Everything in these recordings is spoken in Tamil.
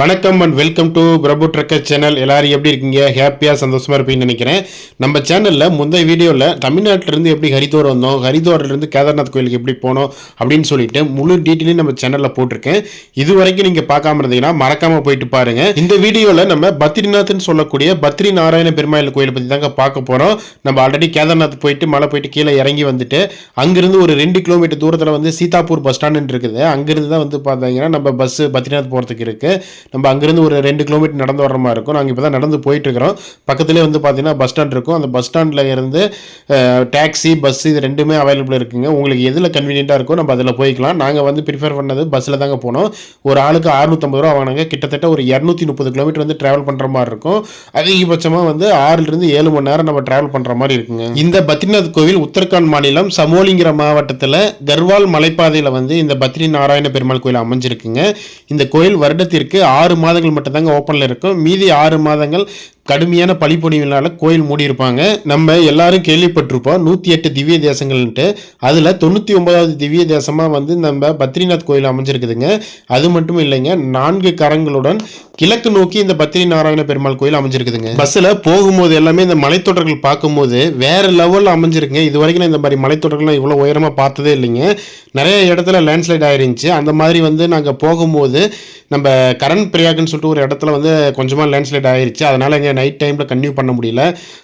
வணக்கம் and welcome to Prabhu trucker channel எல்லாரும் எப்படி இருக்கீங்க? ஹாப்பியாக சந்தோஷமாக இருப்பீங்கன்னு நினைக்கிறேன். நம்ம சேனலில் முந்தைய வீடியோவில் தமிழ்நாட்டிலேருந்து எப்படி ஹரித்வார் வந்தோம் ஹரித்வார்லேருந்து கேதார்நாத் கோயிலுக்கு எப்படி போனோம் அப்படின்னு சொல்லிட்டு முழு டீட்டெயிலையும் நம்ம சேனலில் போட்டிருக்கேன். இது வரைக்கும் நீங்கள் பார்க்காம இருந்தீங்கன்னா மறக்காமல் போயிட்டு பாருங்கள் இந்த வீடியோவில் நம்ம பத்ரிநாத்னு சொல்லக்கூடிய பத்ரி நாராயண பெருமாள் கோயிலை பற்றி தாங்க பார்க்க போகிறோம் நம்ம ஆல்ரெடி கேதார்நாத் போயிட்டு மலை போயிட்டு கீழே இறங்கி வந்துட்டு அங்கேருந்து ஒரு ரெண்டு கிலோமீட்டர் தூரத்தில் வந்து சீதாப்பூர் பஸ் ஸ்டாண்டுன்னு இருக்குது. அங்கேருந்து தான் வந்து பார்த்தீங்கன்னா நம்ம பஸ்ஸு பத்ரிநாத் போகிறதுக்கு இருக்குது நம்ம அங்கேருந்து ஒரு ரெண்டு கிலோமீட்டர் நடந்து வர மாதிரி இருக்கும். நாங்கள் இப்போ தான் நடந்து போயிட்டு இருக்கிறோம் பக்கத்துலேயே வந்து பார்த்தீங்கன்னா பஸ் ஸ்டாண்ட் இருக்கும். அந்த பஸ் ஸ்டாண்டில் இருந்து டாக்ஸி பஸ் இது ரெண்டுமே அவைலபிள் இருக்குங்க. உங்களுக்கு எதில் கன்வீனியண்ட்டாக இருக்கோ நம்ம அதில் போய்க்கலாம். நாங்கள் வந்து ப்ரிஃபர் பண்ணது பஸ்ஸில் தாங்க போனோம். ஒரு ஆளுக்கு அறுநூற்றம்பது ரூபா வாங்கினாங்க. கிட்டத்தட்ட ஒரு இரநூத்தி முப்பது கிலோமீட்டர் வந்து ட்ராவல் பண்ணுற மாதிரி இருக்கும். அதிகபட்சமாக வந்து ஆறுலேருந்து ஏழு மணி நேரம் நம்ம ட்ராவல் பண்ணுற மாதிரி இருக்குங்க. இந்த பத்ரிநாத் கோவில் உத்தரகாண்ட் மாநிலம் சமோலிங்கிற மாவட்டத்தில் கர்வால் மலைப்பாதையில் வந்து இந்த பத்ரி நாராயண பெருமாள் கோயில் அமைஞ்சிருக்குங்க. இந்த கோயில் வருடத்திற்கு ஆறு மாதங்கள் மட்டும்தாங்க ஓப்பனில் இருக்கும். மீதி ஆறு மாதங்கள் கடுமையான பழிப்பொடிவினால கோயில் மூடியிருப்பாங்க. நம்ம எல்லாரும் கேள்விப்பட்டிருப்போம். நூற்றி எட்டு திவ்ய தேசங்கள்ன்ட்டு. அதில் தொண்ணூற்றி ஒன்பதாவது திவ்ய தேசமாக வந்து நம்ம பத்ரிநாத் கோயில் அமைஞ்சிருக்குதுங்க. அது மட்டும் இல்லைங்க நான்கு கரங்களுடன் கிழக்கு நோக்கி இந்த பத்ரி நாராயண பெருமாள் கோயில் அமைஞ்சிருக்குதுங்க. பஸ்ஸில் போகும்போது எல்லாமே இந்த மலைத்தொடர்கள் பார்க்கும்போது வேறு லெவலில் அமைஞ்சிருக்குங்க. இது வரைக்கும் இந்த மாதிரி மலைத்தொடர்கள்லாம் இவ்வளோ உயரமாக பார்த்ததே இல்லைங்க. நிறைய இடத்துல லேண்ட்ஸ்லைட் ஆயிருந்துச்சு. அந்த மாதிரி வந்து நாங்கள் போகும்போது நம்ம கரண் பிரியாக்குன்னு சொல்லிட்டு ஒரு இடத்துல வந்து கொஞ்சமாக லேண்ட்ஸ்லைட் ஆயிருச்சு. அதனால் எங்கள் நைட் டைமில் கன்டினியூ பண்ண முடியல.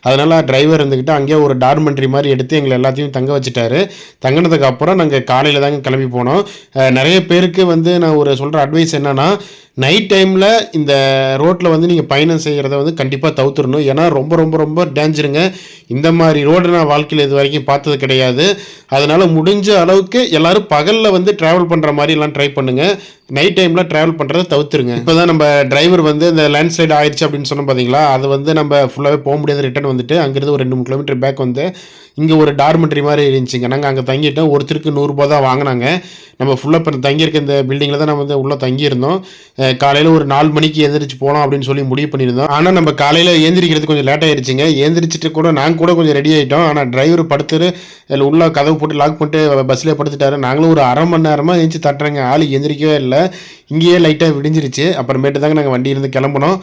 அதனால் டிரைவர் இருந்துக்கிட்டு அங்கேயே ஒரு டார்மெண்ட்ரி மாதிரி எடுத்து எங்களை எல்லாத்தையும் தங்க வச்சுட்டாரு. தங்கினதுக்கு அப்புறம் நாங்கள் காலையில் தாங்க கிளம்பி போனோம். நிறைய பேருக்கு வந்து நான் ஒரு சொல்கிற அட்வைஸ் என்னென்னா நைட் டைமில் இந்த ரோட்டில் வந்து நீங்கள் பயணம் செய்கிறத வந்து கண்டிப்பாக தவிர்த்துடணும். ஏன்னா ரொம்ப ரொம்ப ரொம்ப டேஞ்சருங்க இந்த மாதிரி ரோடு நான் வாழ்க்கையில் இது வரைக்கும் பார்த்தது கிடையாது. அதனால் முடிஞ்ச அளவுக்கு எல்லோரும் பகலில் வந்து ட்ராவல் பண்ணுற மாதிரிலாம் ட்ரை பண்ணுங்கள் நைட் டைமில் ட்ராவல் பண்ணுறதை தவிர்த்துருங்க. இப்போ தான் நம்ம டிரைவர் வந்து இந்த லேண்ட்ஸ்லைட் ஆயிடுச்சு அப்படின்னு சொன்னோம் பார்த்தீங்களா அது வந்து நம்ம ஃபுல்லாகவே போக முடியாது ரிட்டர்ன் வந்துட்டு அங்கேருந்து ஒரு ரெண்டு மூணு கிலோமீட்டர் பேக் வந்து இங்கே ஒரு டார்மெண்ட்ரி மாதிரி இருந்துச்சுங்க. நாங்கள் அங்கே தங்கிட்டோம். ஒருத்தருக்கு நூறுரூபா தான் வாங்கினாங்க. நம்ம ஃபுல்லாக இப்போ தங்கியிருக்க இந்த பில்டிங்கில் தான் நம்ம வந்து உள்ளே தங்கியிருந்தோம். காலையில் ஒரு நாலு மணிக்கு எழுந்திரிச்சு போகலாம் அப்படின்னு சொல்லி முடிவு பண்ணியிருந்தோம். ஆனால் நம்ம காலையில் ஏந்திரிக்கிறது கொஞ்சம் லேட் ஆயிருச்சுங்க. ஏந்திரிச்சிட்டு கூட நாங்கள் கூட கொஞ்சம் ரெடி ஆகிட்டோம் ஆனால் டிரைவர் படுத்துட்டு அதில் உள்ள கதவு போட்டு லாக் பண்ணிட்டு பஸ்ஸில் படுத்துட்டாரு. நாங்களும் ஒரு அரை மணி நேரமாக எழுந்திரிச்சு தட்டுறேங்க. ஆள் எந்திரிக்கவே இல்லை. இங்கேயே லைட்டாக விடிஞ்சிருச்சு. அப்புறமேட்டு தாங்க நாங்கள் வண்டியிலேருந்து இருந்து கிளம்புனோம்.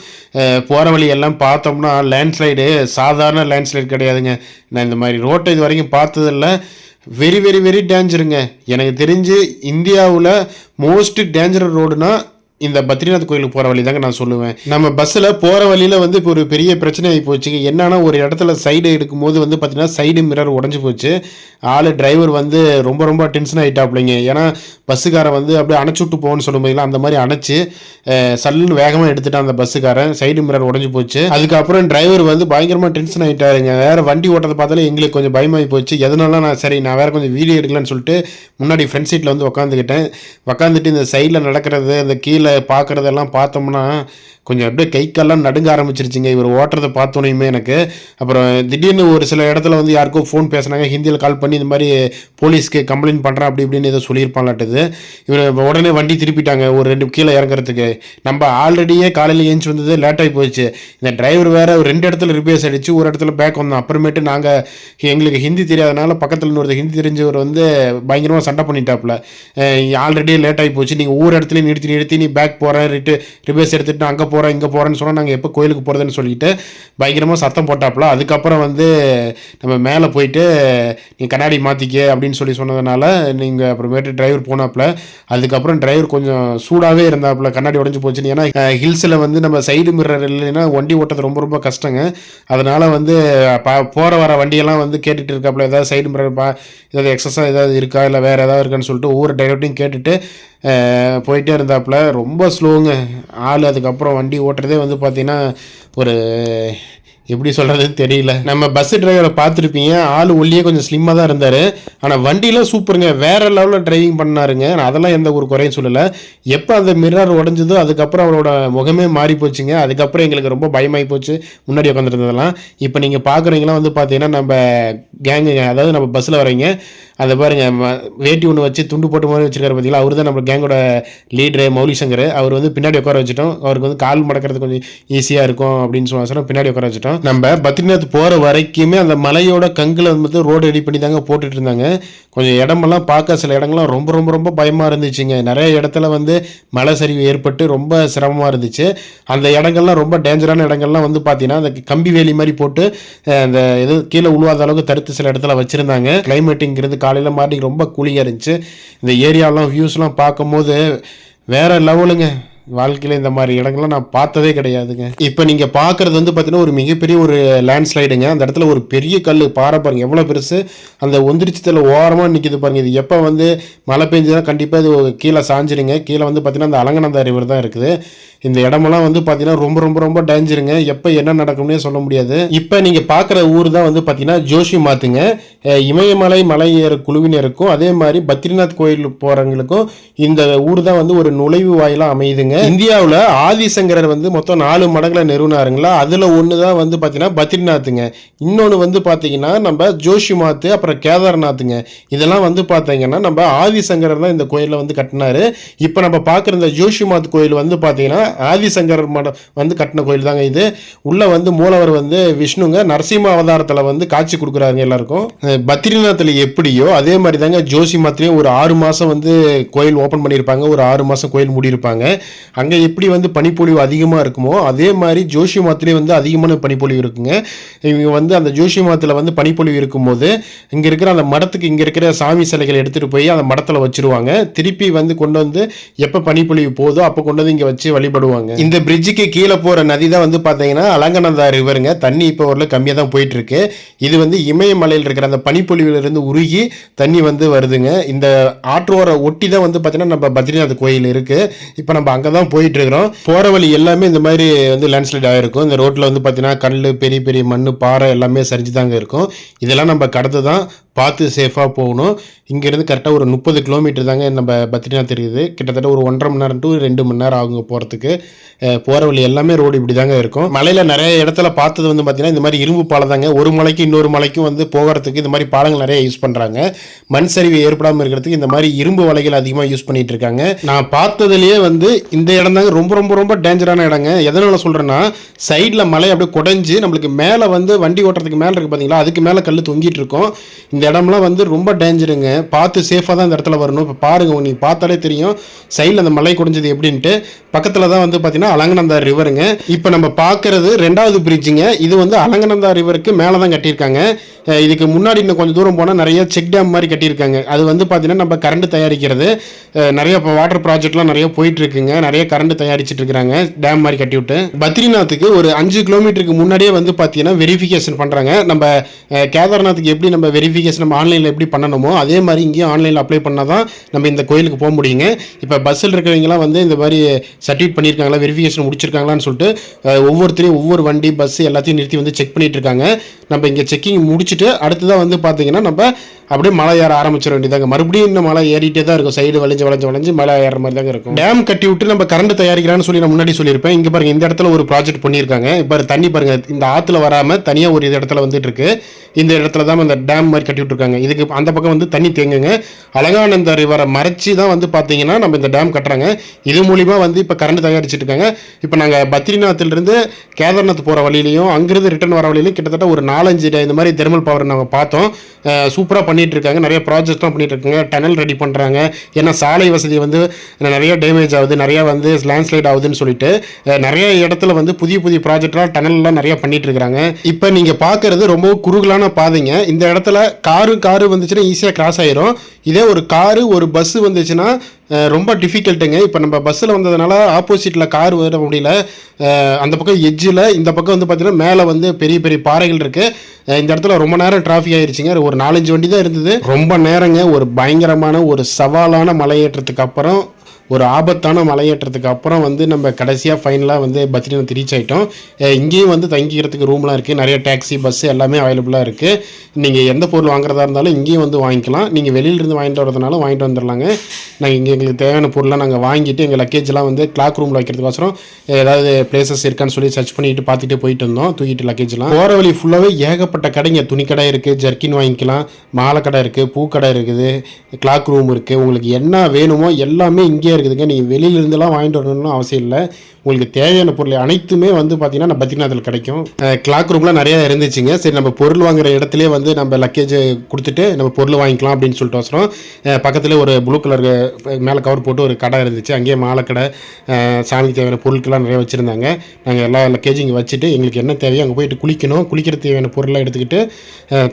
போகிற வழி எல்லாம் பார்த்தோம்னா லேண்ட்ஸ்லைடு சாதாரண லேண்ட்ஸ்லைடு கிடையாதுங்க. நான் இந்த மாதிரி ரோட்டை இது வரைக்கும் பார்த்ததில்ல. வெரி வெரி வெரி டேஞ்சருங்க எனக்கு தெரிஞ்சு இந்தியாவில் மோஸ்ட் டேஞ்சர் ரோடுனா இந்த பத்ரிநாத் கோயிலுக்கு போகிற வழி தாங்க நான் சொல்லுவேன். நம்ம பஸ்ஸில் போகிற வழியில் வந்து இப்போ ஒரு பெரிய பிரச்சனை ஆகி போச்சுங்க என்னன்னா ஒரு இடத்துல சைடு எடுக்கும்போது வந்து பார்த்தீங்கன்னா சைடு மிரர் உடஞ்சி போச்சு. ஆள் டிரைவர் வந்து ரொம்ப ரொம்ப டென்ஷன் ஆகிட்டாப்லைங்க ஏன்னா பஸ்ஸுக்காரன் வந்து அப்படியே அணைச்சி விட்டு போகணும்னு சொல்லும்போதுலாம் அந்த மாதிரி அணைச்சி சல்லுன்னு வேகமாக எடுத்துட்டான் அந்த பஸ்ஸுக்காரன் சைடு மிரர் உடஞ்சி போச்சு. அதுக்கப்புறம் டிரைவர் வந்து பயங்கரமாக டென்ஷன் ஆகிட்டாருங்க வேறு வண்டி ஓட்டத்தை பார்த்தாலே எங்களுக்கு கொஞ்சம் பயமாகி போச்சு. எதனால நான் சரி நான் வேற கொஞ்சம் வீடியோ எடுக்கலாம்னு சொல்லிட்டு முன்னாடி ஃப்ரண்ட் சீட்டில் வந்து உட்காந்துக்கிட்டேன் உட்காந்துட்டு இந்த சைடில் நடக்கிறது அந்த கீழே பார்க்குறதெல்லாம் பார்த்தோம்னா கொஞ்சம் அப்படியே கை கால்லாம் நடுங்க ஆரம்பிச்சிருச்சுங்க. இவர் ஓட்டுறதை பார்த்தோன்னையுமே எனக்கு. அப்புறம் திடீர்னு ஒரு சில இடத்துல வந்து யாருக்கோ ஃபோன் பேசுனாங்க. ஹிந்தியில் கால் பண்ணி இந்த மாதிரி போலீஸ்க்கு கம்ப்ளைண்ட் பண்ணுறேன் அப்படி இப்படின்னு ஏதோ சொல்லியிருப்பாங்களாட்டுது. இவர் உடனே வண்டி திருப்பிட்டாங்க. ஒரு ரெண்டு கீழே இறங்குறதுக்கு. நம்ம ஆல்ரெடியே காலையில் ஏஞ்சி வந்தது லேட் ஆகி இந்த டிரைவர் வேறு ஒரு ரெண்டு இடத்துல ரிப்பேர்ஸ் அடிச்சு ஒரு இடத்துல பேக் வந்தோம் அப்புறமேட்டு நாங்கள் எங்களுக்கு ஹிந்தி தெரியாதனால பக்கத்தில் இன்னொரு ஹிந்தி தெரிஞ்சவர் வந்து பயங்கரமாக சண்டை பண்ணிட்டாப்புல. ஆல்ரெடி லேட் ஆகி போச்சு. நீங்கள் ஊர் இடத்துலையும் நிறுத்தி நிறுத்தி நீ பேக் போகிறேன் ரிட்டு ரிப்பேர்ஸ் எடுத்துகிட்டு அங்கே போகிறேன் இங்கே போகிறேன்னு சொன்னால் நாங்கள் எப்போ கோயிலுக்கு போகிறதுன்னு சொல்லிட்டு பயங்கரமாக சத்தம் போட்டாப்புல அதுக்கப்புறம் வந்து நம்ம மேலே போயிட்டு நீ கண்ணாடி மாற்றிக்க அப்படின்னு சொல்லி சொன்னதுனால நீங்கள் அப்புறமேட்டு டிரைவர் போனாப்புல அதுக்கப்புறம் டிரைவர் கொஞ்சம் சூடாகவே இருந்தாப்புல கண்ணாடி உடஞ்சி போச்சுன்னு. ஏன்னா ஹில்ஸில் வந்து நம்ம சைடு மிரர் இல்லைன்னா வண்டி ஓட்டுறது ரொம்ப ரொம்ப கஷ்டங்க. அதனால் வந்து போகிற வர வண்டியெல்லாம் வந்து கேட்டுட்டு இருக்காப்புல ஏதாவது சைடு மிரர் பா ஏதாவது எக்ஸஸாக ஏதாவது இருக்கா? இல்லை வேறு ஏதாவது இருக்கான்னு சொல்லிட்டு ஒவ்வொரு டிரைவர்ட்டையும் கேட்டுட்டு போயிட்டே இருந்தாப்புல ரொம்ப ஸ்லோங்க. ஆள் அதுக்கப்புறம் வண்டி ஓட்டுறதே வந்து பார்த்தீங்கன்னா ஒரு எப்படி சொல்கிறதுன்னு தெரியல. நம்ம பஸ் டிரைவரை பார்த்துருப்பீங்க ஆள் ஒல்லியே கொஞ்சம் ஸ்லிம்மாக தான் இருந்தார். ஆனால் வண்டிலாம் சூப்பருங்க. வேறு லெவலில் டிரைவிங் பண்ணாருங்க. நான் அதெல்லாம் எந்த ஒரு குறையும் சொல்லலை. எப்போ அந்த மிரர் உடஞ்சதோ அதுக்கப்புறம் அவரோட முகமே மாறி போச்சுங்க. அதுக்கப்புறம் எங்களுக்கு ரொம்ப பயமாகி போச்சு. முன்னாடி உட்காந்துருந்ததெல்லாம் இப்போ நீங்கள் பார்க்குறீங்களாம் வந்து பார்த்தீங்கன்னா நம்ம கேங்குங்க அதாவது நம்ம பஸ்ஸில் வரீங்க அதை பாருங்கள் வேட்டி ஒன்று வச்சு துண்டு போட்டு மாதிரி வச்சுருக்காரு பார்த்தீங்களா அவர் தான் நம்ம கேங்கோட லீடரு மௌலி சங்கர். அவர் வந்து பின்னாடி உட்கார வச்சுட்டோம். அவருக்கு வந்து கால் மடக்கிறது கொஞ்சம் ஈஸியாக இருக்கும் அப்படின்னு சொல்லி பின்னாடி உட்கார வச்சுட்டோம். நம்ம பத்ரிநாத் போகிற வரைக்குமே அந்த மலையோட கங்கில் வந்து ரோடு ரெடி பண்ணி தாங்க போட்டுட்டு இருந்தாங்க. கொஞ்சம் இடமெல்லாம் பார்க்க சில இடங்கள்லாம் ரொம்ப ரொம்ப ரொம்ப பயமாக இருந்துச்சுங்க. நிறைய இடத்துல வந்து மலை சரிவு ஏற்பட்டு ரொம்ப சிரமமாக இருந்துச்சு. அந்த இடங்கள்லாம் ரொம்ப டேஞ்சரான இடங்கள்லாம் வந்து பார்த்தீங்கன்னா அந்த கம்பி வேலி மாதிரி போட்டு அந்த இது கீழே உழுவாத அளவுக்கு தடுத்து சில இடத்துல வச்சுருந்தாங்க. கிளைமேட்டுங்கிறது காலையில் மார்னிங் ரொம்ப கூலிங்காக இருந்துச்சு. இந்த ஏரியாலாம் வியூஸ்லாம் பார்க்கும்போது வேற லெவலுங்க. வாழ்க்கையில் இந்த மாதிரி இடங்கள்லாம் நான் பார்த்ததே கிடையாதுங்க. இப்போ நீங்கள் பார்க்குறது வந்து பார்த்தீங்கன்னா ஒரு மிகப்பெரிய ஒரு லேண்ட்ஸ்லைடுங்க அந்த இடத்துல ஒரு பெரிய கல் பாறை பாருங்க எவ்வளோ பெருசு. அந்த ஒந்திரிச்சத்தில் ஓரமாக நிற்கிது பாருங்க. இது எப்போ வந்து மழை பெஞ்சதுன்னா கண்டிப்பாக இது கீழே சாஞ்சிருங்க. கீழே வந்து பார்த்தீங்கன்னா அந்த அலங்கநந்தா ரிவர் தான் இருக்குது. இந்த இடமெல்லாம் வந்து பார்த்தீங்கன்னா ரொம்ப ரொம்ப ரொம்ப டேஞ்சருங்க எப்போ என்ன நடக்கும்னே சொல்ல முடியாது. இப்போ நீங்கள் பார்க்குற ஊர் தான் வந்து பார்த்தீங்கன்னா ஜோஷி மாத்துங்க. இமயமலை மலை ஏற குழுவினருக்கும் அதே மாதிரி பத்ரிநாத் கோயில் போகிறவங்களுக்கும் இந்த ஊர் தான் வந்து ஒரு நுழைவு வாயிலாக அமையுதுங்க. இந்தியாவில் ஆதிசங்கரர் வந்து மொத்தம் நாலு மடங்களை நிறுவனாருங்களா? அதில் ஒன்று தான் வந்து பார்த்தீங்கன்னா பத்ரிநாத்துங்க. இன்னொன்று வந்து பார்த்தீங்கன்னா நம்ம ஜோஷி மாத்து அப்புறம் கேதார்நாத்துங்க. இதெல்லாம் வந்து பார்த்தீங்கன்னா நம்ம ஆதிசங்கரர் தான் இந்த கோயிலில் வந்து கட்டினாரு. இப்போ நம்ம பார்க்குற இந்த ஜோஷி மாத் கோயில் வந்து பார்த்தீங்கன்னா ஆதிசங்கரர் மடம் வந்து கட்டின கோயில் தாங்க இது. உள்ளே வந்து மூலவர் வந்து விஷ்ணுங்க நரசிம்ம அவதாரத்தில் வந்து காட்சி கொடுக்குறாங்க எல்லாருக்கும். பத்ரிநாத்தில் எப்படியோ அதே மாதிரி தாங்க ஜோஷி மாத்திரையும் ஒரு ஆறு மாதம் வந்து கோயில் ஓப்பன் பண்ணியிருப்பாங்க. ஒரு ஆறு மாதம் கோயில் மூடியிருப்பாங்க. அங்கே எப்படி வந்து பனிப்பொழிவு அதிகமாக இருக்குமோ அதே மாதிரி ஜோஷி மாத்திரையும் வந்து அதிகமான பனிப்பொழிவு இருக்குங்க. இவங்க வந்து அந்த ஜோஷி மாத்தில் வந்து பனிப்பொழிவு இருக்கும்போது இங்கே இருக்கிற அந்த மடத்துக்கு இங்கே இருக்கிற சாமி சிலைகளை எடுத்துகிட்டு போய் அந்த மடத்தில் வச்சிருவாங்க. திருப்பி வந்து கொண்டு வந்து எப்போ பனிப்பொழிவு போதோ அப்போ கொண்டு வந்து இங்கே வச்சு போடுவாங்க. இந்த பிரிட்ஜுக்கு கீழே போகிற நதி தான் வந்து பார்த்தீங்கன்னா அலங்கநந்தா ரிவருங்க தண்ணி இப்போ ஒரு கம்மியாக தான் போயிட்டுருக்கு. இது வந்து இமயமலையில் இருக்கிற அந்த பனிப்பொழிவிலிருந்து உருகி தண்ணி வந்து வருதுங்க. இந்த ஆற்றோரை ஒட்டி தான் வந்து பார்த்தீங்கன்னா நம்ம பத்ரிநாத் கோயில் இருக்குது இப்போ நம்ம அங்கே தான் போயிட்டுருக்குறோம். போகிற வழி எல்லாமே இந்த மாதிரி வந்து லேண்ட்ஸ்லைட் ஆகிருக்கும் இந்த ரோட்டில் வந்து பார்த்தீங்கன்னா கல் பெரிய பெரிய மண் பாறை எல்லாமே சரிஞ்சு தாங்க இருக்கும். இதெல்லாம் நம்ம கடந்து தான் பார்த்து சேஃபாக போகணும். இங்கேருந்து கரெக்டாக ஒரு முப்பது கிலோமீட்டர் தாங்க நம்ம பத்ரிநாத் தெரியுது கிட்டத்தட்ட ஒரு ஒன்றரை மணி நேரம் டு ரெண்டு மணி நேரம் ஆகுங்க போகிறதுக்கு போகிற வழி எல்லாமே ரோடு இப்படி தாங்க இருக்கும். மலையில் நிறைய இடத்துல பார்த்தது வந்து பார்த்திங்கன்னா இந்த மாதிரி இரும்பு பாலம் தாங்க. ஒரு மலைக்கு இன்னொரு மலைக்கும் வந்து போகிறதுக்கு இந்த மாதிரி பாலங்கள் நிறைய யூஸ் பண்ணுறாங்க மண் சரிவு ஏற்படாமல் இருக்கிறதுக்கு இந்த மாதிரி இரும்பு வலைகள் அதிகமாக யூஸ் பண்ணிகிட்டு இருக்காங்க. நான் பார்த்ததுலேயே வந்து இந்த இடம் தாங்க ரொம்ப ரொம்ப ரொம்ப டேஞ்சரான இடங்க. எதனால் சொல்கிறேன்னா சைடில் மலை அப்படியே குடைஞ்சு நம்மளுக்கு மேலே வந்து வண்டி ஓட்டுறதுக்கு மேலே இருக்குது பார்த்தீங்களா அதுக்கு மேலே கல் தொங்கிட்டு இருக்கும். இந்த இடம்லாம் வந்து ரொம்ப டேஞ்சருங்க பார்த்து சேஃபாக தான் இந்த இடத்துல வரணும். இப்போ பாருங்கள் நீங்கள் பார்த்தாலே தெரியும். சைடில் அந்த மலை குடைஞ்சது எப்படின்ட்டு. பக்கத்தில் தான் வந்து பார்த்தீங்கன்னா அலங்கநந்தா ரிவருங்க இப்போ நம்ம பார்க்குறது ரெண்டாவது பிரிட்ஜுங்க இது வந்து அலங்கநந்தா ரிவருக்கு மேலே தான் கட்டியிருக்காங்க. இதுக்கு முன்னாடி இன்னும் கொஞ்சம் தூரம் போனால் நிறைய செக் டேம் மாதிரி கட்டியிருக்காங்க. அது வந்து பார்த்தீங்கன்னா நம்ம கரண்ட் தயாரிக்கிறது. நிறைய இப்போ வாட்டர் ப்ராஜெக்ட்லாம் நிறைய போயிட்டுருக்குங்க. நிறைய கரண்ட் தயாரிச்சிட்டு இருக்கிறாங்க. டேம் மாதிரி கட்டிவிட்டு. பத்ரிநாத்துக்கு ஒரு அஞ்சு கிலோமீட்டருக்கு முன்னாடியே வந்து பார்த்தீங்கன்னா வெரிஃபிகேஷன் பண்ணுறாங்க நம்ம கேதார்நாத்துக்கு எப்படி நம்ம வெரிஃபிகேஷன் நம்ம ஆன்லைனில் எப்படி பண்ணணுமோ அதே மாதிரி இங்கேயும் ஆன்லைனில் அப்ளை பண்ணால் தான் நம்ம இந்த கோயிலுக்கு போக முடியுங்க. இப்போ பஸ்ஸில் இருக்கிறவங்களாம் வந்து இந்த மாதிரி சர்டிஃபிகேட் பண்ணியிருக்காங்களா வெரிஃபிகேஷன் முடிச்சிருக்காங்களான்னு சொல்லிட்டு ஒவ்வொருத்தரையும் ஒவ்வொரு வண்டி பஸ் எல்லாத்தையும் நிறுத்தி வந்து செக் பண்ணிட்டு இருக்காங்க. நம்ம இங்கே செக்கிங் முடிச்சுட்டு அடுத்ததாக வந்து பார்த்தீங்கன்னா நம்ம அப்படியே மலை ஏற ஆரம்பிச்சிட வேண்டியதாங்க. மறுபடியும் இந்த மலை ஏறிட்டே தான் இருக்கும். சைடு வளைஞ்சு வளைஞ்சு வளைஞ்சு மலை ஏற மாதிரி தாங்க இருக்கும். டேம் கட்டி விட்டு நம்ம கரண்ட் தயாரிக்கிறான்னு சொல்லி நான் முன்னாடி சொல்லியிருப்பேன். இங்கே பாருங்கள் இந்த இடத்துல ஒரு ப்ராஜெக்ட் பண்ணியிருக்காங்க. இப்போ தண்ணி பாருங்கள் இந்த ஆற்றுல வராமல் தனியாக ஒரு இது இடத்துல வந்துட்டு இருக்கு. இந்த இடத்துல தான் அந்த டேம் மாதிரி கட்டி விட்டுருக்காங்க. இதுக்கு அந்த பக்கம் வந்து தண்ணி தேங்குங்க. அலகானந்த ரிவரை மறைச்சி தான் வந்து பார்த்தீங்கன்னா நம்ம இந்த டேம் கட்டுறாங்க. இது மூலிமா வந்து இப்போ கரண்ட் தயாரிச்சிட்டு இருக்காங்க. இப்போ நாங்கள் பத்ரிநாத்திலிருந்து கேதார்நாத் போகிற வழியிலையும் அங்கிருந்து ரிட்டர்ன் வர வழியிலையும் கிட்டத்தட்ட ஒரு நாலஞ்சு இந்த மாதிரி தெர்மல் பவர் நாங்கள் பார்த்தோம். சூப்பராக பண்ணிகிட்டு இருக்காங்க நிறைய ப்ராஜெக்ட்லாம் பண்ணிகிட்டு இருக்காங்க டனல் ரெடி பண்ணுறாங்க ஏன்னா சாலை வசதி வந்து நிறைய டேமேஜ் ஆகுது. நிறையா வந்து லேண்ட்ஸ்லைட் ஆகுதுன்னு சொல்லிட்டு நிறைய இடத்துல வந்து புதிய புதிய ப்ராஜெக்ட்லாம் டனல்லாம் நிறையா பண்ணிகிட்டு இருக்கிறாங்க இப்போ நீங்கள் பார்க்கறது ரொம்ப குறுகலான பாதைங்க. இந்த இடத்துல காரு காரு வந்துச்சுன்னா ஈஸியாக கிராஸ் ஆயிரும். இதே ஒரு காரு ஒரு பஸ் வந்துச்சுன்னா ரொம்ப டிஃபிகல்ட்டுங்க இப்போ நம்ம பஸ்ஸில் வந்ததுனால ஆப்போசிட்டில் கார் வர முடியல. அந்த பக்கம் எட்ஜில் இந்த பக்கம் வந்து பார்த்தீங்கன்னா மேலே வந்து பெரிய பெரிய பாறைகள் இருக்குது இந்த இடத்துல ரொம்ப நேரம் டிராஃபிக் ஆயிடுச்சுங்க ஒரு நாலஞ்சு வண்டி தான் இருந்தது. ரொம்ப நேரங்க ஒரு பயங்கரமான ஒரு சவாலான மலையேற்றத்துக்கு அப்புறம் ஒரு ஆபத்தான மலையேற்றத்துக்கு அப்புறம் வந்து நம்ம கடைசியாக ஃபைனலாக வந்து பத்ரிநாத் ரீச் ஆகிட்டோம் இங்கேயும் வந்து தங்கிக்கிறதுக்கு ரூம்லாம் இருக்குது நிறைய டாக்ஸி பஸ் எல்லாமே அவைலபிளாக இருக்குது நீங்கள் எந்த பொருள் வாங்குறதா இருந்தாலும் இங்கேயும் வந்து வாங்கிக்கலாம். நீங்கள் வெளியிலிருந்து வாங்கிட்டு வரதுனாலும் வாங்கிட்டு வந்துடலாங்க நாங்கள் இங்கே எங்களுக்கு தேவையான பொருளை நாங்கள் வாங்கிட்டு எங்கள் லக்கேஜ்லாம் வந்து கிளாக் ரூமில் வைக்கிறதுக்கோசரம் ஏதாவது பிளேசஸ் இருக்கான்னு சொல்லி சர்ச் பண்ணிட்டு பார்த்துட்டு போயிட்டு இருந்தோம். தூக்கிட்டு லக்கேஜ்லாம் போகிற வழி ஃபுல்லாகவே ஏகப்பட்ட கடைங்க. துணி கடை இருக்குது ஜர்க்கின் வாங்கிக்கலாம். மாலை கடை இருக்குது பூக்கடை இருக்குது கிளாக் ரூம் இருக்குது உங்களுக்கு என்ன வேணுமோ எல்லாமே இங்கேயே இருக்குதுங்க. நீங்கள் வெளியிலேருந்துலாம் வாங்கிட்டு வரணும்னு அவசியம் இல்லை. உங்களுக்கு தேவையான பொருள் அனைத்துமே வந்து பார்த்தீங்கன்னா நம்ம பத்ரிநாத்தில் கிடைக்கும். கிளாக் ரூம்லாம் நிறையா இருந்துச்சுங்க. சரி நம்ம பொருள் வாங்குற இடத்துலயே வந்து நம்ம லக்கேஜ் கொடுத்துட்டு நம்ம பொருள் வாங்கிக்கலாம் அப்படின்னு சொல்லிட்டு அவசரம். பக்கத்தில் ஒரு ப்ளூ கலர் மேலே கவர் போட்டு ஒரு கடை இருந்துச்சு. அங்கேயே மாலை கடை சாமிக்கு தேவையான பொருட்கள்லாம் நிறைய வச்சுருந்தாங்க. நாங்கள் எல்லா லக்கேஜும் இங்கே வச்சுட்டு எங்களுக்கு என்ன தேவையோ அங்கே போயிட்டு குளிக்கணும். குளிக்கிற தேவையான பொருள்லாம் எடுத்துக்கிட்டு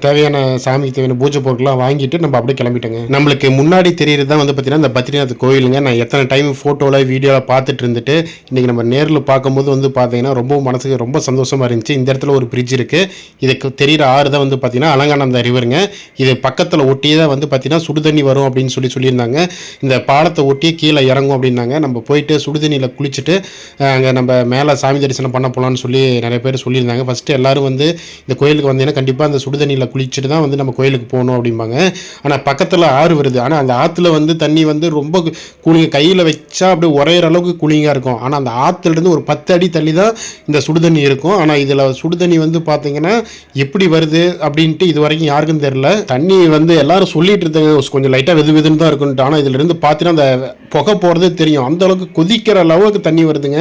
தேவையான சாமிக்கு தேவையான பூஜை பொருட்கள்லாம் வாங்கிட்டு நம்ம அப்படியே கிளம்பிட்டோங்க. நம்மளுக்கு முன்னாடி தெரியுறது தான் வந்து பார்த்தீங்கன்னா இந்த பத்ரிநாத் கோயிலுங்க. நான் எத்தனை டைம் ஃபோட்டோவில் வீடியோவில் பார்த்துட்டு இருந்துட்டு இன்றைக்கி நம்ம நேரில் பார்க்கும்போது வந்து பார்த்தீங்கன்னா ரொம்ப மனசுக்கு ரொம்ப சந்தோஷமாக இருந்துச்சு. இந்த இடத்துல ஒரு பிரிட்ஜ் இருக்குது இதுக்கு தெரிகிற ஆறு தான் வந்து பார்த்தீங்கன்னா அலங்கானந்த ரிவருங்க இது பக்கத்தில் ஒட்டியே தான் வந்து பார்த்தீங்கன்னா சுடுதண்ணி வரும் அப்படின்னு சொல்லி சொல்லியிருந்தாங்க. இந்த பாலத்தை ஒட்டியே கீழே இறங்கும் அப்படின்னாங்க. நம்ம போயிட்டு சுடுதண்ணியில் குளிச்சுட்டு அங்கே நம்ம மேலே சாமி தரிசனம் பண்ண போகலான்னு சொல்லி நிறைய பேர் சொல்லியிருந்தாங்க. ஃபஸ்ட்டு எல்லாரும் வந்து இந்த கோயிலுக்கு வந்தீங்கன்னா கண்டிப்பாக அந்த சுடுதண்ணியில் குளிச்சுட்டு தான் வந்து நம்ம கோயிலுக்கு போகணும் அப்படிம்பாங்க. ஆனால் பக்கத்தில் ஆறு வருது. ஆனால் அந்த ஆற்றுல வந்து தண்ணி வந்து ரொம்ப கூலிங்க கையில் வச்சா அப்படியே உரையிற அளவுக்கு கூலிங்காக இருக்கும். ஆனால் அந்த ஆற்றுலேருந்து ஒரு பத்து அடி தள்ளி தான் இந்த சுடுதண்ணி இருக்கும். ஆனால் இதில் சுடுதண்ணி வந்து பார்த்தீங்கன்னா எப்படி வருது அப்படின்ட்டு இது வரைக்கும் யாருக்கும் தெரில தண்ணி வந்து எல்லாரும் சொல்லிட்டு இருந்தாங்க கொஞ்சம் லைட்டாக வெது வெதுன்னு தான் இருக்குன்ட்டு. ஆனால் இதிலிருந்து பார்த்தீங்கன்னா அந்த புகை போகிறதே தெரியும். அந்த அளவுக்கு கொதிக்கிற அளவுக்கு தண்ணி வருதுங்க.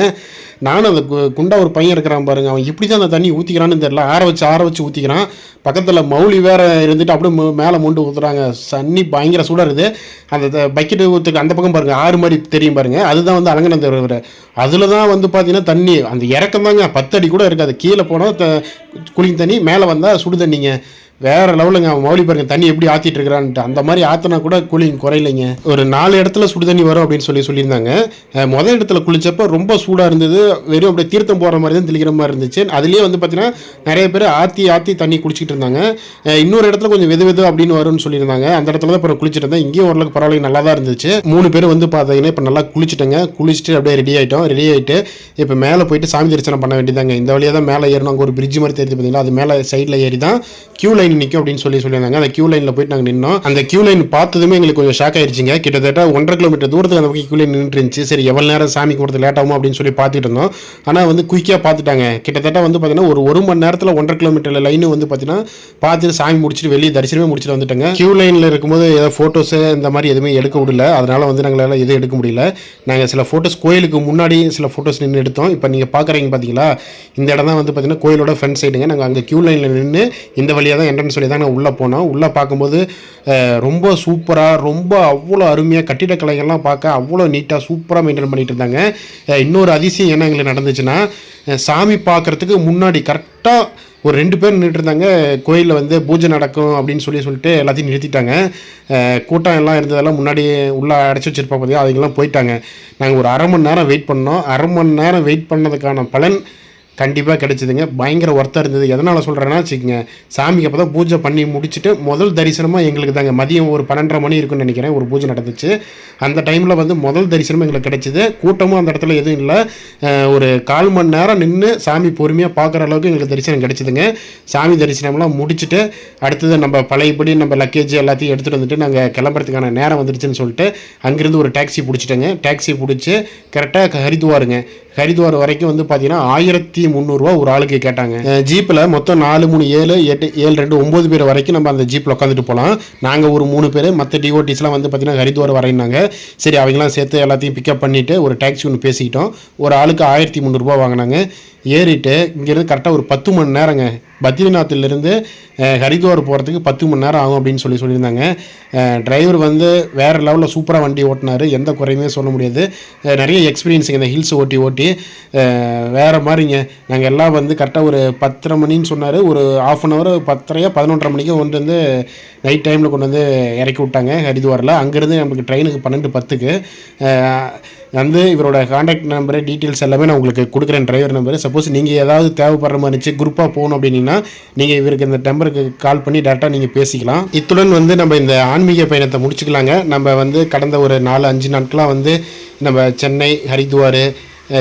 நானும் அந்த கு- குண்டா ஒரு பையன் இருக்கிறான் பாருங்க. அவன் எப்படி தான் அந்த தண்ணி ஊற்றிக்கிறான்னு தெரியல. ஆற வச்சு ஆற வச்சு ஊற்றிக்கிறான் பக்கத்தில் மௌலி வேற இருந்துட்டு அப்படியே மு- மேலே மொண்டு ஊற்றுறாங்க தண்ணி பயங்கர சூடாக அந்த பக்கெட்டு ஊற்றுக்கு அந்த பக்கம் பாருங்கள் ஆறு மாதிரி தெரியும் பாருங்கள் அதுதான் வந்து அலங்கன தருவர் அதில் தான் வந்து பார்த்தீங்கன்னா தண்ணி அந்த இறக்கம் தாங்க பத்து அடி கூட இருக்காது. கீழே போனால் த குளிங் தண்ணி மேலே வந்தால் சுடு தண்ணிங்க. வேற லெவலுங்க. அவன் மௌலி பாருங்க தண்ணி எப்படி ஆத்திட்டு இருக்கிறான்ட்டு. அந்த மாதிரி ஆத்தினா கூட கூலிங் குறையிலைங்க. ஒரு நாலு இடத்துல சுடு தண்ணி வரும் அப்படின்னு சொல்லி சொல்லியிருந்தாங்க. முதல் இடத்துல குளிச்சப்ப ரொம்ப சூடாக இருந்தது. வெறும் அப்படியே தீர்த்தம் போகிற மாதிரி தான் தெளிக்கிற மாதிரி இருந்துச்சு. அதுலேயே வந்து பார்த்தீங்கன்னா நிறைய பேர் ஆற்றி ஆற்றி தண்ணி குளிச்சிட்டு இருந்தாங்க. இன்னொரு இடத்துல கொஞ்சம் வெது வெது அப்படின்னு வரும்னு சொல்லியிருந்தாங்க. அந்த இடத்துல தான் இப்போ குளிச்சிட்டு இருந்தேன். இங்கேயும் ஓரளவுக்கு பரவாயில்ல நல்லா தான் இருந்துச்சு. மூணு பேர் வந்து பார்த்தீங்கன்னா இப்போ நல்லா குளிச்சுட்டேங்க. குளிச்சுட்டு அப்படியே ரெடி ஆகிட்டோம் ரெடி ஆகிட்டு இப்போ மேலே போயிட்டு சாமி தரிசனம் பண்ண வேண்டியதாங்க இந்த வழியாக தான் மேலே ஏறணும். அங்கே ஒரு பிரிட்ஜ் மாதிரி தெரிஞ்சு பார்த்தீங்கன்னா அது மேலே சைடில் ஏறி தான் கியூ லைன் நிற்கும் அப்படின்னு சொல்லி சொல்லியிருந்தாங்க. அந்த கியூ லைனில் போயிட்டு நாங்கள் நின்னோம். அந்த கியூ லைன் பார்த்ததுமே எங்களுக்கு கொஞ்சம் ஷாக் ஆயிடுச்சுங்க கிட்டத்தட்ட ஒன்றரை கிலோமீட்டர் தூரத்துக்கு அந்த பக்கம் கியூ லைன் நின்று இருந்துச்சு சரி எவ்வளோ நேரம் சாமி கும்பிட்றது லேட் ஆகும் அப்படின்னு சொல்லி பார்த்துட்டு இருந்தோம். ஆனால் வந்து குயிக்காக பார்த்துட்டாங்க. கிட்டத்தட்ட வந்து பார்த்தீங்கன்னா ஒரு ஒரு மணி நேரத்தில் ஒன்றரை கிலோமீட்டர் லைனு வந்து பார்த்தீங்கன்னா பார்த்துட்டு சாமி முடிச்சுட்டு வெளியே தரிசனமே முடிச்சுட்டு வந்துட்டாங்க. கியூ லைனில் இருக்கும்போது ஏதாவது ஃபோட்டோஸு இந்த மாதிரி எதுவுமே எடுக்க விடல. அதனால் வந்து நாங்களால எதுவும் எடுக்க முடியல. நாங்கள் சில ஃபோட்டோஸ் கோயிலுக்கு முன்னாடி சில ஃபோட்டோஸ் நின்று எடுத்தோம். இப்போ நீங்கள் பார்க்குறீங்க பார்த்தீங்களா இந்த இடம் தான் வந்து பார்த்தீங்கன்னா கோயிலோட ஃப்ரண்ட் சைடுங்க நாங்கள் அங்கே கியூ லைனில் நின்று இந்த வழியாக தான் என்ட்ரன்ஸ் சொல்லி தான் நான் உள்ளே போனோம் உள்ளே பார்க்கும்போது ரொம்ப சூப்பராக ரொம்ப அவ்வளோ அருமையாக கட்டிடக்கலைகள்லாம் பார்க்க அவ்வளோ நீட்டாக சூப்பராக மெயின்டைன் பண்ணிகிட்டு இருந்தாங்க. இன்னொரு அதிசயம் என்ன எங்களுக்கு நடந்துச்சுன்னா சாமி பார்க்குறதுக்கு முன்னாடி கரெக்டாக ஒரு ரெண்டு பேர் நின்றுட்டு இருந்தாங்க. கோயிலில் வந்து பூஜை நடக்கும் அப்படின்னு சொல்லி சொல்லிட்டு எல்லாத்தையும் நிறுத்திட்டாங்க. கூட்டம் எல்லாம் இருந்ததெல்லாம் முன்னாடி உள்ளே அடைச்சி வச்சுருப்பாங்க பார்த்தீங்கன்னா அதுக்கெல்லாம் போயிட்டாங்க. நாங்கள் ஒரு அரை மணி நேரம் வெயிட் பண்ணோம். அரை மணி நேரம் வெயிட் பண்ணதுக்கான பலன் கண்டிப்பாக கிடச்சிதுங்க. பயங்கர ஒர்த்தாக இருந்தது. எதனால் சொல்கிறேன்னா வச்சுக்கோங்க. சாமிக்கு அப்போ தான் பூஜை பண்ணி முடிச்சுட்டு முதல் தரிசனமாக எங்களுக்கு தாங்க. மதியம் ஒரு பன்னெண்டரை மணி இருக்குன்னு நினைக்கிறேன். ஒரு பூஜை நடந்துச்சு. அந்த டைமில் வந்து முதல் தரிசனமும் எங்களுக்கு கிடச்சிது. கூட்டமும் அந்த இடத்துல எதுவும் இல்லை. ஒரு கால் மணி நேரம் நின்று சாமி பொறுமையாக பார்க்குற அளவுக்கு எங்களுக்கு தரிசனம் கிடச்சிதுங்க. சாமி தரிசனம்லாம் முடிச்சுட்டு அடுத்தது நம்ம பழையபடி நம்ம லக்கேஜ் எல்லாத்தையும் எடுத்துகிட்டு வந்துட்டு நாங்கள் கிளம்புறதுக்கான நேரம் வந்துருச்சுன்னு சொல்லிட்டு அங்கேருந்து ஒரு டாக்ஸி பிடிச்சிட்டேங்க. டாக்ஸி பிடிச்சி கரெக்டாக ஹரித்துவாருங்க. ஹரித்வார் வரைக்கும் வந்து பார்த்தீங்கன்னா ஆயிரத்தி முந்நூறுரூவா ஒரு ஆளுக்கு கேட்டாங்க. ஜீப்பில் மொத்தம் நாலு மூணு ஏழு எட்டு ஏழு ரெண்டு ஒம்பது பேர் வரைக்கும் நம்ம அந்த ஜீப்பில் உட்காந்துட்டு போகலாம் நாங்கள் ஒரு மூணு பேர் மற்ற டிஓடிஸ்லாம் வந்து பார்த்தீங்கன்னா ஹரித்வார் வரையினாங்க. சரி அவங்களாம் சேர்த்து எல்லாத்தையும் பிக்கப் பண்ணிவிட்டு ஒரு டாக்ஸி ஒன்று பேசிக்கிட்டோம். ஒரு ஆளுக்கு ஆயிரத்தி முந்நூறுரூவா வாங்கினாங்க. ஏறிட்டு இங்கேருந்து கரெக்டாக ஒரு பத்து மணி நேரங்க. பத்ரிநாத்திலிருந்து ஹரித்வார் போகிறதுக்கு பத்து மணி நேரம் ஆகும் அப்படின்னு சொல்லி சொல்லியிருந்தாங்க. டிரைவர் வந்து வேறு லெவலில் சூப்பராக வண்டி ஓட்டினார். எந்த குறையுமே சொல்ல முடியாது. நிறைய எக்ஸ்பீரியன்ஸுங்க இந்த ஹில்ஸ் ஓட்டி ஓட்டி. வேறு மாதிரிங்க. நாங்கள் எல்லாம் வந்து கரெக்டாக ஒரு பத்தரை மணின்னு சொன்னார். ஒரு ஆஃப் அன் ஹவர் பத்தரையோ பதினொன்றரை மணிக்கு கொண்டு வந்து நைட் டைமில் கொண்டு வந்து இறக்கி விட்டாங்க ஹரித்வாரில். அங்கேருந்து நமக்கு ட்ரெயினுக்கு பன்னெண்டு பத்துக்கு. வந்து இவரோட காண்டாக்ட் நம்பரு டீட்டெயில்ஸ் எல்லாமே நான் உங்களுக்கு கொடுக்குறேன் டிரைவர் நம்பர் சப்போஸ் நீங்கள் ஏதாவது தேவைப்படுற மாதிரி இருந்துச்சு குரூப்பாக போகணும் அப்படின்னா நீங்கள் இவருக்கு இந்த நம்பருக்கு கால் பண்ணி டேரெக்டாக நீங்கள் பேசிக்கலாம். இத்துடன் வந்து நம்ம இந்த ஆன்மீக பயணத்தை முடிச்சுக்கலாங்க. நம்ம வந்து கடந்த ஒரு நாலு அஞ்சு நாட்களாக வந்து நம்ம சென்னை ஹரித்வார்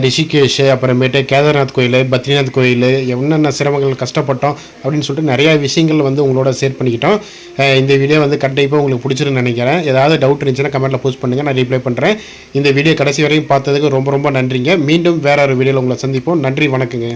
ரிஷிகேஷ் அப்புறமேட்டு கேதார்நாத் கோயில் பத்ரிநாத் கோயில் என்னென்ன சிரமங்கள் கஷ்டப்பட்டோம் அப்படின்னு சொல்லிட்டு நிறையா விஷயங்கள் வந்து உங்களோட ஷேர் பண்ணிக்கிட்டோம். இந்த வீடியோ வந்து கண்டிப்பாக உங்களுக்கு பிடிச்சிருன்னு நினைக்கிறேன். ஏதாவது டவுட் இருந்துச்சுன்னா கமெண்ட்டில் போஸ்ட் பண்ணுங்கள் நான் ரிப்ளை பண்ணுறேன் இந்த வீடியோ கடைசி வரையும் பார்த்ததுக்கு ரொம்ப ரொம்ப நன்றிங்க. மீண்டும் வேற ஒரு வீடியோவில் உங்களை சந்திப்போம். நன்றி வணக்கங்க.